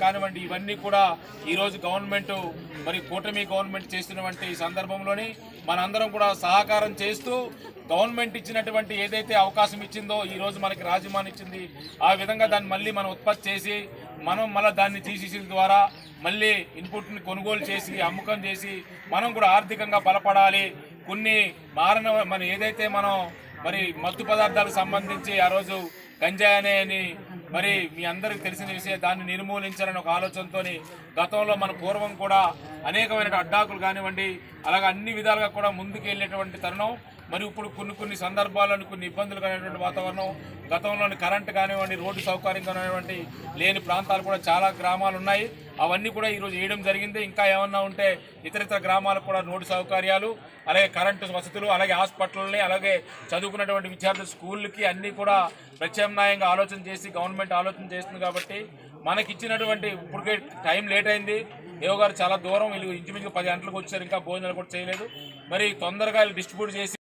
కానివ్వండి ఇవన్నీ కూడా ఈరోజు గవర్నమెంట్ మరి కూటమి గవర్నమెంట్ చేస్తున్నటువంటి ఈ సందర్భంలోని మనందరం కూడా సహకారం చేస్తూ గవర్నమెంట్ ఇచ్చినటువంటి ఏదైతే అవకాశం ఇచ్చిందో ఈరోజు మనకి రాజమాన్ ఇచ్చింది ఆ విధంగా దాన్ని మళ్ళీ మనం ఉత్పత్తి చేసి మనం మళ్ళీ దాన్ని తీసేసిన ద్వారా మళ్ళీ ఇన్పుట్ని కొనుగోలు చేసి అమ్మకం చేసి మనం కూడా ఆర్థికంగా బలపడాలి. కొన్ని మారణ మన ఏదైతే మనం మరి మత్తు పదార్థాలకు సంబంధించి ఆ రోజు గంజాయి అనే అని మరి మీ అందరికి తెలిసిన విషయం దాన్ని నిర్మూలించాలని ఒక ఆలోచనతో గతంలో మన పూర్వం కూడా అనేకమైన అడ్డాకులు కానివ్వండి అలాగే అన్ని విధాలుగా కూడా ముందుకు వెళ్ళేటువంటి తరుణం. మరి ఇప్పుడు కొన్ని కొన్ని సందర్భాలను కొన్ని ఇబ్బందులు కానిటువంటి వాతావరణం గతంలోని కరెంట్ కానివ్వండి రోడ్డు సౌకర్యం కానివ్వండి లేని ప్రాంతాలు కూడా చాలా గ్రామాలు ఉన్నాయి. అవన్నీ కూడా ఈరోజు వేయడం జరిగింది. ఇంకా ఏమన్నా ఉంటే ఇతర ఇతర గ్రామాలకు కూడా రోడ్డు సౌకర్యాలు అలాగే కరెంటు వసతులు అలాగే హాస్పిటల్ని అలాగే చదువుకున్నటువంటి విద్యార్థులు స్కూళ్ళకి అన్నీ కూడా ప్రత్యామ్నాయంగా ఆలోచన చేసి గవర్నమెంట్ ఆలోచన చేస్తుంది కాబట్టి మనకి ఇచ్చినటువంటి ఇప్పటికే టైం లేట్ అయింది. దేవ్ గారు చాలా దూరం వీళ్ళు ఇంచుమించు పది గంటలకు వచ్చారు ఇంకా భోజనాలు కూడా చేయలేదు. మరి తొందరగా డిస్ట్రిబ్యూట్ చేసి